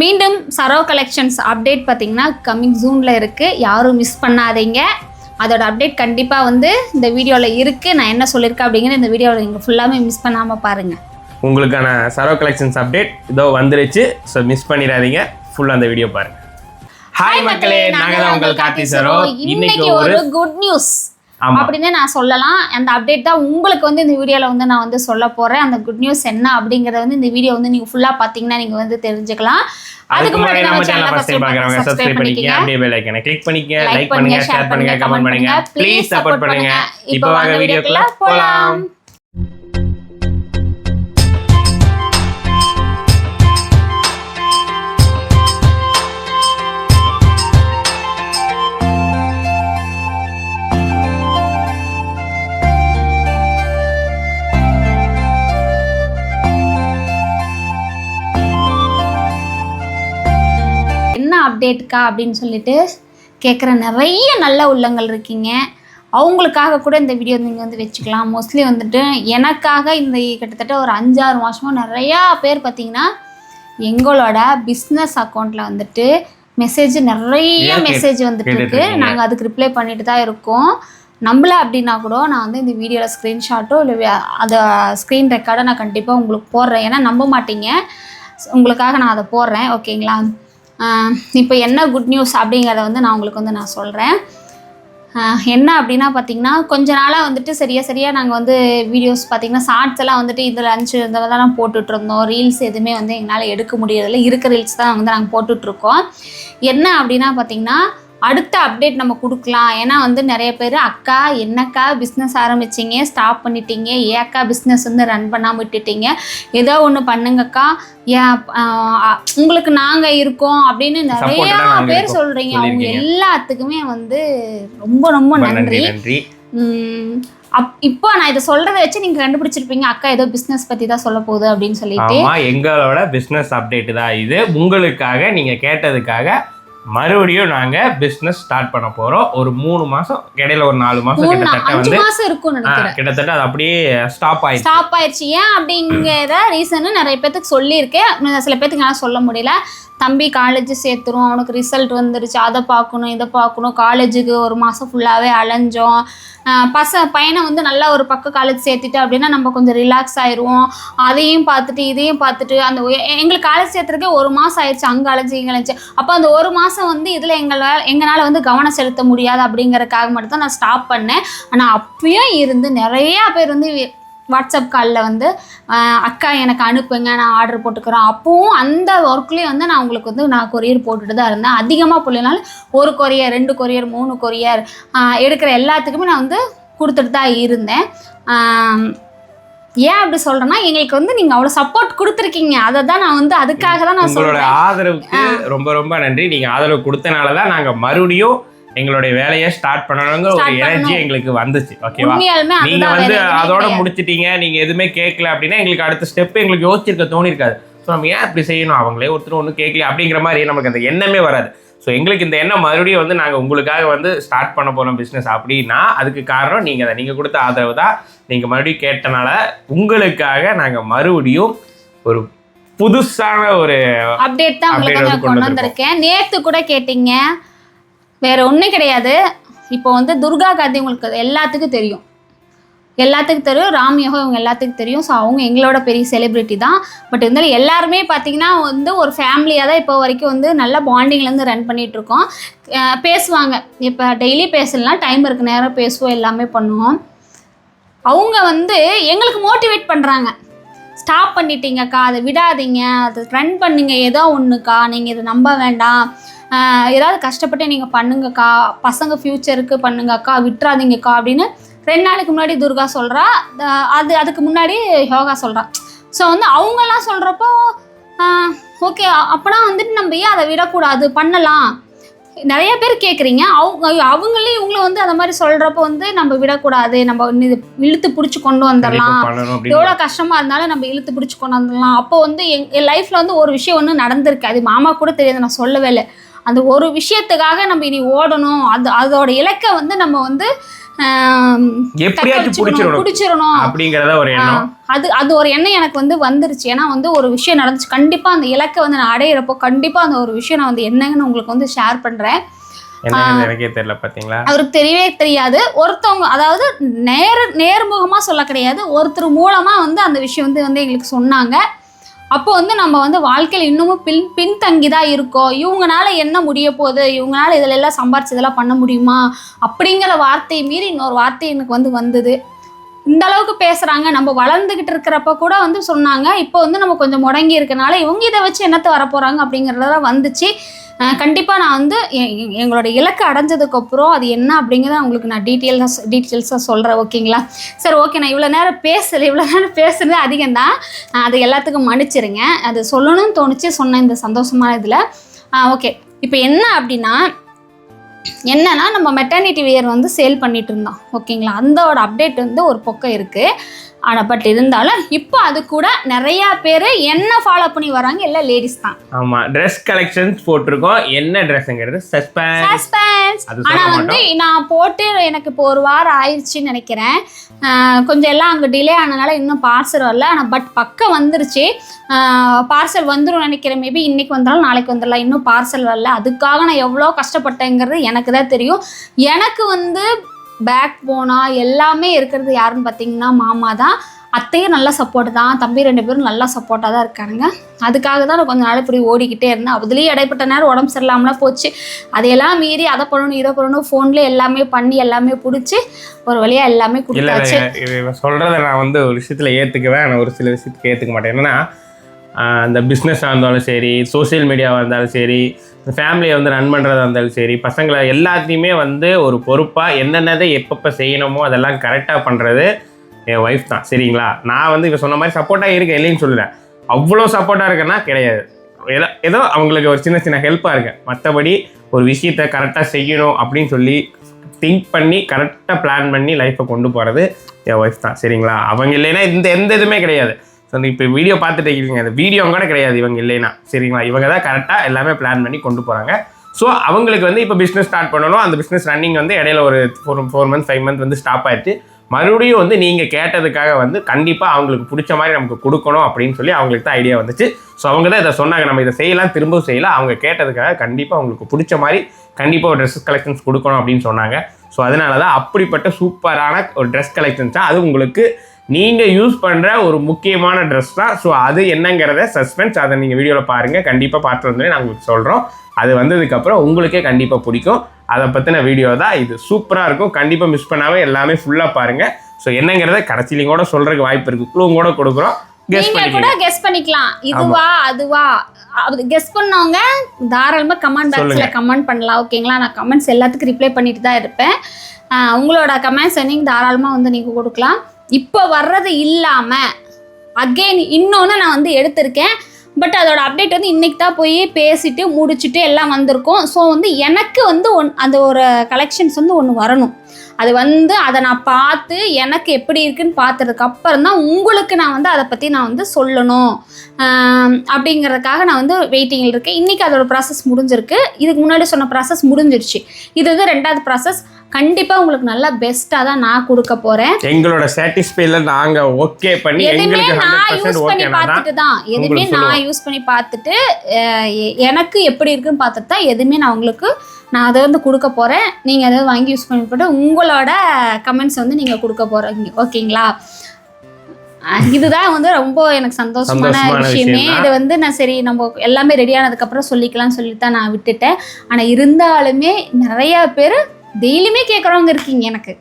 மீண்டும் Saro collections update பார்த்தீங்கன்னா coming ஜூனில் இருக்குது யாரும் மிஸ் பண்ணாதீங்க. அதோட அப்டேட் கண்டிப்பாக வந்து இந்த வீடியோவில் இருக்குது நான் என்ன சொல்லியிருக்கேன் அப்படிங்கிற இந்த வீடியோவில் நீங்கள் ஃபுல்லாமே மிஸ் பண்ணாமல் பாருங்கள் உங்களுக்கான சரோ கலெக்ஷன்ஸ் அப்டேட் இதோ வந்துருச்சு. ஸோ மிஸ் பண்ணிடாதீங்க. ஃபுல்லாக அந்த வீடியோ பாருங்க. ஹாய் மக்களே நாங்கள் தான் உங்கள் கார்த்தி சரோ இன்னைக்கு ஒரு குட் நியூஸ். அப்படின்னு நான் சொல்லலாம். அந்த அப்டேட் தான் உங்களுக்கு வந்து இந்த வீடியோவில் வந்து நான் வந்து சொல்ல போகிறேன் அந்த குட் நியூஸ் என்ன அப்படிங்கறத வந்து இந்த வீடியோ வந்து நீங்கள் ஃபுல்லாக பார்த்தீங்கன்னா நீங்கள் வந்து தெரிஞ்சுக்கலாம். அதுக்கு முன்னாடி நம்ம சேனலை ஃபர்ஸ்ட் பார்க்குறவங்க சப்ஸ்கிரைப் பண்ணிக்கங்க. அப்படியே பெல் ஐக்கனை கிளிக் பண்ணிக்கங்க லைக் பண்ணுங்க ஷேர் பண்ணுங்க கமெண்ட் பண்ணுங்க ப்ளீஸ் சப்போர்ட் பண்ணுங்க. இப்போ வாங்க வீடியோக்குள்ள போலாம். அப்டேட்க்கா அப்படின்னு சொல்லிட்டு கேட்குற நிறைய நல்ல உள்ளங்கள் இருக்கீங்க. அவங்களுக்காக கூட இந்த வீடியோ நீங்கள் வந்து வச்சுக்கலாம். மோஸ்ட்லி வந்துட்டு எனக்காக இந்த கிட்டத்தட்ட ஒரு அஞ்சாறு மாதமாக நிறையா பேர் பார்த்தீங்கன்னா எங்களோட பிஸ்னஸ் அக்கௌண்ட்டில் வந்துட்டு மெசேஜ் நிறைய மெசேஜ் வந்துட்டு கேட்டுட்டு இருக்கு இருக்கீங்க? நாங்கள் அதுக்கு ரிப்ளை பண்ணிட்டு தான் இருக்கோம். நம்பல அப்படின்னா கூட நான் வந்து இந்த வீடியோவில் ஸ்க்ரீன்ஷாட்டோ இல்லை அதை ஸ்க்ரீன் ரெக்கார்டை நான் கண்டிப்பாக உங்களுக்கு போடுறேன். ஏன்னா நம்ப மாட்டீங்க. உங்களுக்காக நான் அதை போடுறேன். ஓகேங்களா இப்போ என்ன குட் நியூஸ் அப்படிங்கிறத வந்து நான் உங்களுக்கு வந்து நான் சொல்கிறேன் என்ன அப்படின்னா பார்த்தீங்கன்னா கொஞ்ச நாளாக வந்துட்டு சரியாக சரியாக நாங்கள் வந்து வீடியோஸ் பார்த்தீங்கன்னா ஷார்ட்ஸ் எல்லாம் வந்துட்டு இதில் அஞ்சு இந்த போட்டுட்ருந்தோம் ரீல்ஸ் எதுவுமே வந்து எங்களால் எடுக்க முடியறதில்ல. இருக்க ரீல்ஸ் தான் வந்து நாங்கள் போட்டுட்ருக்கோம் என்ன அப்படின்னா பார்த்தீங்கன்னா அடுத்த அப்டேட் நம்ம கொடுக்கலாம். ஏன்னா வந்து நிறைய பேர் அக்கா என்னக்கா பிஸ்னஸ் ஆரம்பிச்சிங்க ஸ்டாப் பண்ணிட்டீங்க ஏக்கா பிஸ்னஸ் வந்து ரன் பண்ணாமல் விட்டுட்டீங்க? ஏதோ ஒன்று பண்ணுங்கக்கா. ஆஹ் உங்களுக்கு நாங்கள் இருக்கோம் அப்படின்னு நிறைய பேர். சொல்கிறீங்க அவங்க. எல்லாத்துக்குமே வந்து ரொம்ப ரொம்ப நன்றி. அப் இப்போ நான் இதை சொல்றதை வச்சு நீங்க கண்டுபிடிச்சிருப்பீங்க. அக்கா ஏதோ பிசினஸ் பத்தி தான் சொல்ல போகுது அப்படின்னு சொல்லிட்டு. எங்களோட பிசினஸ் அப்டேட் தான் இது. உங்களுக்காக நீங்க கேட்டதுக்காக மறுபடியும் நாங்க பிசினஸ் ஸ்டார்ட் பண்ண போறோம். ஒரு மூணு மாசம் இடையில ஒரு நாலு மாசம் கிட்டத்தட்ட வந்து மாசம் நினைக்கிறேன். கிட்டத்தட்ட அது அப்படியே ஸ்டாப் ஆயிடுச்சு. ஸ்டாப் ஆயிடுச்சு. ஏன் அப்படிங்கிற ரீசன் நிறைய பேத்துக்கு சொல்லியிருக்கேன். சில பேத்துக்கு என்னால் சொல்ல முடியல. தம்பி காலேஜ் சேர்த்துரும் அவனுக்கு ரிசல்ட் வந்துருச்சு. அதை பார்க்கணும் இதை பார்க்கணும். காலேஜுக்கு ஒரு மாதம் ஃபுல்லாகவே அலைஞ்சோம். பச பையனை வந்து நல்லா ஒரு பக்கம் காலேஜ் சேர்த்துட்டு அப்படின்னா நம்ம கொஞ்சம் ரிலாக்ஸ் ஆயிடுவோம் அதையும் பார்த்துட்டு இதையும் பார்த்துட்டு அந்த எங்களுக்கு காலேஜ் சேர்த்துறதுக்கே ஒரு மாதம் ஆயிடுச்சு. அங்கே அலைஞ்சு இங்கே அலைஞ்சு. அப்போ அந்த ஒரு மாதம் வந்து இதில் எங்களால் எங்களால் வந்து கவனம் செலுத்த முடியாது அப்படிங்கிறதுக்காக மட்டும் தான் நான் ஸ்டாப் பண்ணேன். ஆனால் அப்பயும் இருந்து நிறையா பேர் வந்து வாட்ஸ்அப் காலில் வந்து அக்கா எனக்கு அனுப்புங்க நான் ஆர்டர் போட்டுக்கிறேன் அப்பவும் அந்த ஒர்க்லேயும் வந்து நான் உங்களுக்கு வந்து நான் கொரியர் போட்டுட்டு தான் இருந்தேன். அதிகமாக போடலனாலும் ஒரு கொரியர் ரெண்டு கொரியர் மூணு கொரியர் எடுக்கிற எல்லாத்துக்குமே நான் வந்து கொடுத்துட்டு தான் இருந்தேன். ஏன் அப்படி சொல்கிறேன்னா எங்களுக்கு வந்து நீங்கள் அவ்வளோ சப்போர்ட் கொடுத்துருக்கீங்க. அதை தான் நான் வந்து அதுக்காக தான் நான் சொல்கிறேன் ஆதரவுக்கு ரொம்ப ரொம்ப நன்றி. நீங்க ஆதரவு கொடுத்தனால தான் நாங்க மறுபடியும் எங்களுடைய வேலையை ஸ்டார்ட் பண்ணணுங்கிற ஒரு எனர்ஜி. எங்களுக்கு வந்துச்சு. ஓகேவா நீங்க வந்து அதோட. முடிச்சிட்டீங்க. நீங்க எதுவுமே கேட்கல அப்படின்னா எங்களுக்கு அடுத்த ஸ்டெப் எங்களுக்கு யோசிச்சிருக்க தோணிருக்காது. ஸோ நம்ம ஏன் இப்படி செய்யணும்? அவங்களே ஒருத்தர் ஒன்றும் கேட்கல அப்படிங்கிற மாதிரி நமக்கு அந்த எண்ணமே வராது. ஸோ எங்களுக்கு இந்த எண்ணம் மறுபடியும் வந்து நாங்கள் உங்களுக்காக வந்து ஸ்டார்ட் பண்ண போகிறோம் பிஸ்னஸ் அப்படின்னா அதுக்கு காரணம் நீங்கள் தான். நீங்கள் கொடுத்த ஆதரவு தான். நீங்கள் மறுபடியும் கேட்டனால உங்களுக்காக நாங்கள் மறுபடியும் ஒரு புதுசான ஒரு அப்டேட் தான் உங்களுக்கு கொண்டு கொண்டு வந்திருக்கேன். நேத்து கூட கேட்டீங்க. வேற ஒன்றும் கிடையாது. இப்போ வந்து துர்கா கதை உங்களுக்கு அது எல்லாத்துக்கும் தெரியும். எல்லாத்துக்கும் தெரியும். ராமியோகம் இவங்க எல்லாத்துக்கும் தெரியும். ஸோ அவங்க எங்களோட பெரிய செலிபிரிட்டி தான். பட் இருந்தாலும் எல்லாருமே பார்த்தீங்கன்னா வந்து ஒரு ஃபேமிலியாக தான் இப்போ வரைக்கும் வந்து நல்ல பாண்டிங்லேருந்து ரன் பண்ணிகிட்ருக்கோம் இருக்கோம். பேசுவாங்க. இப்போ டெய்லி பேசலாம் டைம் இருக்கு. நேரம் பேசுவோம். எல்லாமே பண்ணுவோம். அவங்க வந்து எங்களுக்கு மோட்டிவேட் பண்ணுறாங்க ஸ்டாப் பண்ணிட்டீங்கக்கா. அதை விடாதீங்க. அதை ரன் பண்ணுங்க. ஏதோ ஒன்றுக்கா நீங்கள் இதை நம்ப வேண்டாம். ஏதாவது கஷ்டப்பட்டு நீங்கள் பண்ணுங்கக்கா பசங்க ஃப்யூச்சருக்கு பண்ணுங்கக்கா விட்டுறாதீங்கக்கா அப்படின்னு ரெண்டு நாளைக்கு முன்னாடி துர்கா சொல்கிறா அது அதுக்கு முன்னாடி யோகா சொல்கிறா ஸோ வந்து அவங்கெல்லாம் சொல்கிறப்போ ஓகே அப்போனா வந்துட்டு நம்ம ஏன் அதை விடக்கூடாது? பண்ணலாம். நிறைய பேர் கேட்குறீங்க அவங்க அவங்களே இவங்கள வந்து அந்த மாதிரி சொல்கிறப்போ வந்து நம்ம விடக்கூடாது. நம்ம இது இழுத்து பிடிச்சி கொண்டு வந்துடலாம். எவ்வளோ கஷ்டமாக இருந்தாலும் நம்ம இழுத்து பிடிச்சி கொண்டு வந்துடலாம். அப்போ வந்து என் என் லைஃப்பில் வந்து ஒரு விஷயம் ஒன்று நடந்திருக்கு. அது மாமா கூட தெரியாது. நான் சொல்லவே இல்லை. அந்த ஒரு விஷயத்துக்காக நம்ம இனி ஓடணும். அது அதோட இலக்கை வந்து நம்ம வந்து பிடிச்சிடணும். பிடிச்சிடணும். அப்படிங்கிறத ஒரு ஆ, எண்ணம். அது அது ஒரு எண்ணம் எனக்கு வந்து வந்துருச்சு. ஏன்னா வந்து ஒரு விஷயம் நடந்துச்சு. கண்டிப்பாக அந்த இலக்கை வந்து நான் அடையிறப்போ கண்டிப்பாக அந்த ஒரு விஷயம் நான் வந்து என்னங்கன்னு உங்களுக்கு வந்து ஷேர் எனக்கே தெரியல பாத்தீங்களா? அவருக்கு தெரியவே தெரியாது. ஒருத்தவங்க அதாவது நேர நேர்முகமாக சொல்ல கிடையாது. ஒருத்தர் மூலமாக வந்து அந்த விஷயம் வந்து வந்து எங்களுக்கு சொன்னாங்க. அப்போ வந்து நம்ம வந்து வாழ்க்கையில் இன்னமும் பின் பின்தங்கி தான் இருக்கோம். இவங்கனால என்ன முடிய போகுது? இவங்களால இதில் எல்லாம் சம்பாரிச்சு இதெல்லாம் பண்ண முடியுமா? அப்படிங்கிற வார்த்தையை மீறி இன்னொரு வார்த்தை எனக்கு வந்து வந்தது. இந்த அளவுக்கு பேசுகிறாங்க நம்ம வளர்ந்துக்கிட்டு இருக்கிறப்ப கூட வந்து சொன்னாங்க. இப்போ வந்து நம்ம கொஞ்சம் முடங்கி இருக்கனால இவங்க இதை வச்சு என்னத்தை வரப்போகிறாங்க அப்படிங்கிறதெல்லாம் வந்துச்சு. கண்டிப்பாக நான் வந்து எ- எங்களோட இலக்கு அடைஞ்சதுக்கப்புறம் அது என்ன அப்படிங்கிறத உங்களுக்கு நான் டீட்டெயில்ஸாக டீட்டெயில்ஸாக சொல்கிறேன் ஓகேங்களா? சரி ஓகே. நான் இவ்வளோ நேரம் பேசலை. இவ்வளோ நேரம் பேசுறது அதிகம் தான் அது எல்லாத்துக்கும் மன்னிச்சிருங்க. அது சொல்லணும்னு தோணுச்சு. சொன்ன இந்த சந்தோஷமான இதில். ஓகே. இப்போ என்ன அப்படின்னா என்னன்னா நம்ம மெட்டர்னிட்டி வியர் வந்து சேல் பண்ணிட்டு இருந்தோம். ஓகேங்களா அந்தோட அப்டேட் வந்து ஒரு பக்கம் இருக்குது ஆனால் பட் இருந்தாலும் இப்போ அது கூட நிறையா பேர் என்ன ஃபாலோ பண்ணி வராங்க? எல்லாம் லேடிஸ் தான். ஆமா ட்ரெஸ் கலெக்ஷன்ஸ் போட்டிருக்கோம். என்ன ட்ரெஸ்ங்கிறது சஸ்பென்ஸ் சஸ்பென்ஸ் ஆனால் வந்து நான் போட்டு எனக்கு இப்போ ஒரு வாரம் ஆயிடுச்சுன்னு நினைக்கிறேன். கொஞ்சம் எல்லாம் அங்கே டிலே ஆனதுனால இன்னும் பார்சல் வரல. ஆனால் பட் பக்கம் வந்துருச்சு. பார்சல் வந்துடும் நினைக்கிறேன். மேபி இன்னைக்கு வந்தாலும் நாளைக்கு வந்துடலாம். இன்னும் பார்சல் வரல. அதுக்காக நான் எவ்வளோ கஷ்டப்பட்டேங்கிறது எனக்கு தான் தெரியும். எனக்கு வந்து பேக் போனா எல்லாமே இருக்கிறது யாருன்னு பார்த்தீங்கன்னா மாமா தான். அத்தையும் நல்ல சப்போர்ட் தான். தம்பி ரெண்டு பேரும் நல்லா சப்போர்ட்டாக தான் இருக்கானுங்க. அதுக்காக தான் நான் கொஞ்ச நாள் இப்படி ஓடிக்கிட்டே இருந்தேன். அதுலேயும் இடைப்பட்ட நேரம் உடம்பு சரியில்லாமலாம் போச்சு. அதையெல்லாம் மீறி அதை பண்ணணும் இதை பண்ணணும் ஃபோன்லேயே எல்லாமே பண்ணி எல்லாமே பிடிச்சி ஒரு வழியாக எல்லாமே கொடுத்தாச்சு. சொல்றத நான் வந்து ஒரு விஷயத்துல ஏத்துக்குவேன். ஆனால் ஒரு சில விஷயத்துக்கு ஏத்துக்க மாட்டேன். என்னன்னா அந்த பிஸ்னஸாக இருந்தாலும் சரி சோஷியல் மீடியாவாக இருந்தாலும் சரி ஃபேமிலியை வந்து ரன் பண்ணுறதா இருந்தாலும் சரி பசங்களை எல்லாத்தையுமே வந்து ஒரு பொறுப்பாக என்னென்னதை எப்பப்போ செய்யணுமோ அதெல்லாம் கரெக்டாக பண்ணுறது என் ஒய்ஃப் தான். சரிங்களா? நான் வந்து இப்போ சொன்ன மாதிரி சப்போர்ட்டாக இருக்கேன் இல்லைன்னு சொல்லுறேன் அவ்வளோ சப்போர்ட்டாக இருக்கேன்னா கிடையாது. ஏதோ ஏதோ அவங்களுக்கு ஒரு சின்ன சின்ன ஹெல்ப்பாக இருக்கேன். மற்றபடி ஒரு விஷயத்த கரெக்டாக செய்யணும் அப்படின்னு சொல்லி திங்க் பண்ணி கரெக்டாக பிளான் பண்ணி லைஃப்பை கொண்டு போகிறது என் ஒய்ஃப் தான். சரிங்களா? அவங்க இல்லைன்னா இந்த எந்த இதுவுமே கிடையாது. ஸோ இப்போ வீடியோ பார்த்துட்டு இருக்கீங்க. அந்த வீடியோ கூட கிடையாது. இவங்க இல்லைன்னா. சரிங்களா? இவங்க தான் கரெக்டாக எல்லாமே பிளான் பண்ணி கொண்டு போகிறாங்க ஸோ அவங்களுக்கு வந்து இப்போ பிஸ்னஸ் ஸ்டார்ட் பண்ணணும். அந்த பிஸ்னஸ் ரன்னிங் வந்து இடையில ஒரு four four month five month வந்து ஸ்டாப் ஆயிடுச்சு. மறுபடியும் வந்து நீங்கள் கேட்டதுக்காக வந்து கண்டிப்பாக அவங்களுக்கு பிடிச்ச மாதிரி நமக்கு கொடுக்கணும் அப்படின்னு சொல்லி அவங்களுக்கு தான் ஐடியா வந்துச்சு. ஸோ அவங்க தான் இதை சொன்னாங்க. நம்ம இதை செய்யலாம் திரும்பவும் செய்யலாம். அவங்க கேட்டதுக்காக கண்டிப்பாக அவங்களுக்கு பிடிச்ச மாதிரி கண்டிப்பாக ஒரு ட்ரெஸ் கலெக்ஷன்ஸ் கொடுக்கணும் அப்படின்னு சொன்னாங்க. ஸோ அதனால தான் அப்படிப்பட்ட சூப்பரான ஒரு ட்ரெஸ் கலெக்ஷன்ஸ் தான் அது உங்களுக்கு நீங்கள் யூஸ் பண்ணுற ஒரு முக்கியமான ட்ரெஸ் தான். ஸோ அது என்னங்கிறத சஸ்பென்ஸ் அதை நீங்கள் வீடியோவில் பாருங்கள் கண்டிப்பாக பார்த்து வந்து நான் உங்களுக்கு சொல்கிறோம் அது வந்ததுக்கப்புறம் உங்களுக்கே கண்டிப்பாக பிடிக்கும். அதை பற்றின வீடியோ தான் இது. சூப்பராக இருக்கும். கண்டிப்பாக மிஸ் பண்ணாமல் எல்லாமே ஃபுல்லாக பாருங்கள் ஸோ என்னங்கிறத கடைசியிலையும் கூட சொல்கிறதுக்கு வாய்ப்பு இருக்குது க்ளூவும் கூட கொடுக்குறோம். கெஸ் நீங்க கூட கெஸ் பண்ணிக்கலாம். இதுவா அதுவா? அது கெஸ் பண்ணவங்க தாராளமாக கமெண்ட் பாக்ஸில். கமெண்ட் பண்ணலாம். ஓகேங்களா நான் கமெண்ட்ஸ் எல்லாத்துக்கும் ரிப்ளை பண்ணிட்டு தான் இருப்பேன். உங்களோட கமெண்ட்ஸ் நீங்கள் தாராளமாக வந்து நீங்கள் கொடுக்கலாம். இப்போ வர்றது இல்லாமல் அகெயின் இன்னொன்று நான் வந்து எடுத்திருக்கேன். பட் அதோட அப்டேட் வந்து இன்னைக்கு தான் போய் பேசிட்டு முடிச்சுட்டு எல்லாம் வந்திருக்கோம். ஸோ வந்து எனக்கு வந்து ஒன் அந்த ஒரு கலெக்ஷன்ஸ் வந்து ஒன்று வரணும். அது வந்து அதை நான் பார்த்து எனக்கு எப்படி இருக்குன்னு பார்த்ததுக்கு அப்புறம் தான் உங்களுக்கு நான் வந்து அதை பற்றி நான் வந்து சொல்லணும். அப்படிங்கறதுக்காக நான் வந்து வெயிட்டிங்கில் இருக்கேன். இன்றைக்கி அதோட ப்ராசஸ் முடிஞ்சிருக்கு. இதுக்கு முன்னாடி சொன்ன ப்ராசஸ் முடிஞ்சிருச்சு. இது வந்து ரெண்டாவது ப்ராசஸ் கண்டிப்பாக உங்களுக்கு நல்லா பெஸ்ட்டாக தான் நான் கொடுக்க போகிறேன் எங்களோட சாட்டிஸ்ஃபைல நாங்கள் ஓகே பண்ணி எதுவுமே நான் யூஸ் பண்ணி பார்த்துட்டு தான். எதுவுமே நான் யூஸ் பண்ணி பார்த்துட்டு எனக்கு எப்படி இருக்குன்னு பார்த்துட்டு தான் எதுவுமே நான் உங்களுக்கு நான் அதை வந்து கொடுக்க போகிறேன் நீங்கள் அதை வாங்கி யூஸ் பண்ணி போட்டு உங்களோட கமெண்ட்ஸ் வந்து நீங்கள் கொடுக்க போகிறீங்க ஓகேங்களா? இதுதான் வந்து ரொம்ப எனக்கு சந்தோஷமான விஷயமே. இது வந்து நான் சரி நம்ம எல்லாமே ரெடி ஆனதுக்கப்புறம் சொல்லிக்கலாம்னு சொல்லிட்டு தான் நான் விட்டுட்டேன். ஆனால் இருந்தாலுமே நிறையா பேர் டெய்லியுமே கேட்குறவங்க இருக்கீங்க எனக்கு.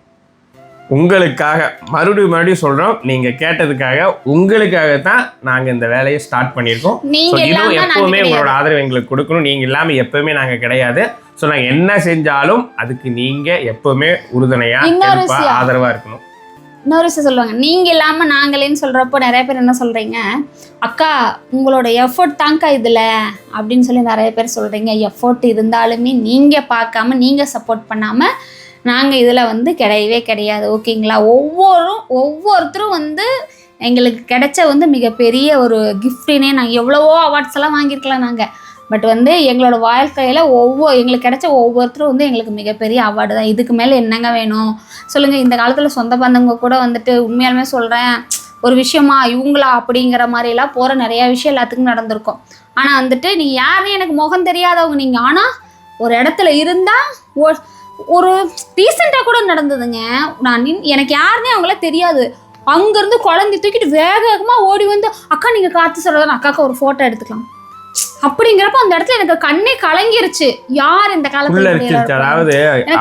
உங்களுக்காக மறுபடியும் மறுபடியும் சொல்றோம். நீங்க கேட்டதுக்காக உங்களுக்காக தான் நாங்க இந்த வேலையை ஸ்டார்ட் பண்ணியிருக்கோம். இதுவும் எப்பவுமே. உங்களோட ஆதரவு எங்களுக்கு கொடுக்கணும். நீங்க இல்லாம எப்பவுமே நாங்க கிடையாது. ஸோ நாங்க என்ன செஞ்சாலும் அதுக்கு நீங்க எப்பவுமே உறுதுணையா. ஆதரவா இருக்கணும். இன்னொரு விஷயம் சொல்லுவாங்க. நீங்க இல்லாம நாங்களேன்னு சொல்றப்போ நிறைய பேர் என்ன சொல்றீங்க? அக்கா உங்களோட எஃபோர்ட் தாங்க்கா இதுல. அப்படின்னு சொல்லி நிறைய பேர் சொல்றீங்க. எஃபோர்ட் இருந்தாலுமே நீங்க பார்க்காம நீங்க சப்போர்ட் பண்ணாம நாங்க இதுல வந்து கிடையவே கிடையாது. ஓகேங்களா? ஒவ்வொரும் ஒவ்வொருத்தரும் வந்து எங்களுக்கு கிடைச்ச வந்து மிகப்பெரிய ஒரு கிஃப்டினே நாங்கள் எவ்வளவோ அவார்ட்ஸ் எல்லாம் வாங்கியிருக்கலாம் நாங்கள் பட் வந்து எங்களோட வாழ்க்கையில் ஒவ்வொரு எங்களுக்கு கிடைச்ச ஒவ்வொருத்தரும் வந்து எங்களுக்கு மிகப்பெரிய அவார்டு தான். இதுக்கு மேலே என்னங்க வேணும்? சொல்லுங்கள் இந்த காலத்தில் சொந்த பந்தவங்க கூட வந்துட்டு உண்மையாலுமே சொல்கிறேன் ஒரு விஷயமா இவங்களா அப்படிங்கிற மாதிரிலாம் போகிற நிறையா விஷயம் எல்லாத்துக்கும் நடந்திருக்கும். ஆனால் வந்துட்டு நீ யாருன்னு எனக்கு முகம் தெரியாதவங்க நீங்கள் ஆனால் ஒரு இடத்துல இருந்தால் ஒரு ரீசெண்டாக கூட நடந்ததுங்க. நான் நின் எனக்கு யாருன்னே அவங்கள தெரியாது. அங்கேருந்து குழந்தை தூக்கிட்டு வேக வேகமாக ஓடி வந்து அக்கா நீங்கள் காற்று சொல்கிறதா அக்காக்கு ஒரு ஃபோட்டோ எடுத்துக்கலாம். அப்படிங்கிறப்ப அந்த இடத்துல எனக்கு கண்ணே கலங்கிருச்சு. யார் இந்த காலத்துல? அதாவது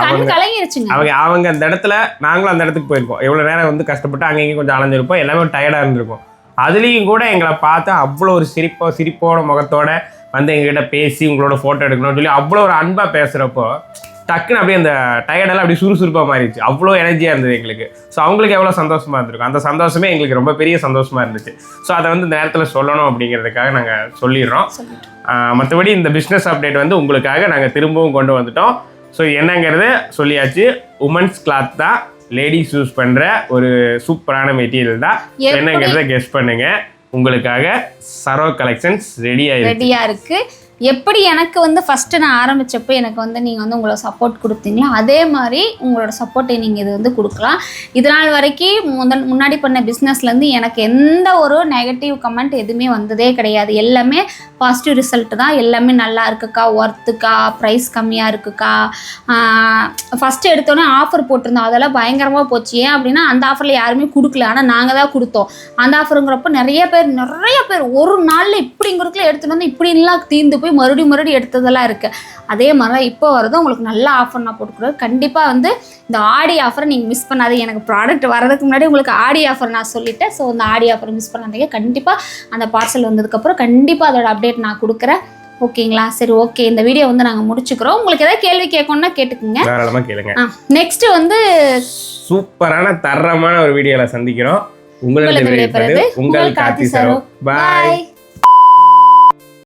கண் கலங்கிருச்சுங்க. அவங்க அவங்க அந்த இடத்துல நாங்களும் அந்த இடத்துக்கு போயிருக்கோம். எவ்வளோ நேரம் வந்து கஷ்டப்பட்டு அங்கே இங்கேயும் கொஞ்சம் அலைஞ்சிருப்போம். எல்லாமே டயர்டாக இருந்திருக்கும். அதுலேயும் கூட எங்களை பார்த்து அவ்வளோ ஒரு சிரிப்போ சிரிப்போட முகத்தோட வந்து எங்ககிட்ட பேசி உங்களோட ஃபோட்டோ எடுக்கணும்னு சொல்லி அவ்வளோ ஒரு அன்பாக பேசுகிறப்போ டக்குன்னு அப்படியே அந்த டயர்டெல்லாம் அப்படியே சுறுசுறுப்பாக மாறிடுச்சு. அவ்வளோ எனர்ஜியாக இருந்தது எங்களுக்கு. ஸோ அவங்களுக்கு எவ்வளோ சந்தோஷமாக இருந்திருக்கும்? அந்த சந்தோஷமே எங்களுக்கு ரொம்ப பெரிய சந்தோஷமாக இருந்துச்சு. ஸோ அதை வந்து இந்த நேரத்தில் சொல்லணும் அப்படிங்கிறதுக்காக நாங்கள் சொல்லிடுறோம். மற்றபடி இந்த பிஸ்னஸ் அப்டேட் வந்து உங்களுக்காக நாங்கள் திரும்பவும் கொண்டு வந்துட்டோம். ஸோ என்னங்கிறது சொல்லியாச்சு. உமன்ஸ் கிளாத் தான் லேடிஸ் யூஸ் பண்ணுற ஒரு சூப்பரான மெட்டீரியல் தான். என்னங்கிறத கெஸ் பண்ணுங்க. உங்களுக்காக சரோ கலெக்ஷன்ஸ் ரெடி ஆயிருக்கு ரெடியா இருக்கு. எப்படி எனக்கு வந்து ஃபஸ்ட்டு நான் ஆரம்பிச்சப்போ எனக்கு வந்து நீங்கள் வந்து உங்களோட சப்போர்ட் கொடுத்தீங்களோ அதே மாதிரி உங்களோட சப்போர்ட்டை நீங்கள் இது வந்து கொடுக்கலாம். இதனால் வரைக்கும் முதல் முன்னாடி பண்ண பிஸ்னஸ்லேருந்து எனக்கு எந்த ஒரு நெகட்டிவ் கமெண்ட் எதுவுமே வந்ததே கிடையாது. எல்லாமே பாசிட்டிவ் ரிசல்ட் தான். எல்லாமே நல்லா இருக்குக்கா ஒர்த்துக்கா ப்ரைஸ் கம்மியாக இருக்குக்கா. ஃபஸ்ட்டு எடுத்தோன்னே ஆஃபர் போட்டிருந்தோம். அதெல்லாம் பயங்கரமாக போச்சு. ஏன் அப்படின்னா அந்த ஆஃபரில் யாருமே கொடுக்கல. ஆனால் நாங்கள் தான் கொடுத்தோம். அந்த ஆஃபருங்கிறப்ப நிறைய பேர் நிறைய பேர் ஒரு நாளில் இப்படிங்கிறதுக்குள்ள எடுத்துகிட்டு வந்து இப்படிலாம் தீர்ந்து போய் மறுபடியும் மறுபடியும் எடுத்ததெல்லாம் இருக்குது அதே மாதிரி தான் இப்போ வரது உங்களுக்கு நல்ல ஆஃபர் நான் போட்டுக்கிறேன் கண்டிப்பாக வந்து இந்த ஆடி ஆஃபரை நீங்கள் மிஸ் பண்ணாதீங்க. எனக்கு ப்ராடக்ட் வரதுக்கு முன்னாடி உங்களுக்கு ஆடி ஆஃபர் நான் சொல்லிட்டேன். ஸோ இந்த ஆடி ஆஃபரை மிஸ் பண்ணாதீங்க. கண்டிப்பாக அந்த பார்சல் வந்ததுக்கப்புறம் கண்டிப்பாக அதோட அப்டேட் நான் கொடுக்குறேன். ஓகேங்களா சரி ஓகே இந்த வீடியோ வந்து நாங்கள் முடிச்சுக்கிறோம். உங்களுக்கு ஏதாவது கேள்வி கேட்கணும்னா கேட்டுக்குங்க. தாராளமாக கேளுங்க. நெக்ஸ்ட் வந்து சூப்பரான தரமான ஒரு வீடியோவில் சந்திக்கிறோம். உங்களுக்கு உங்கள் காத்தி சரோ. பாய்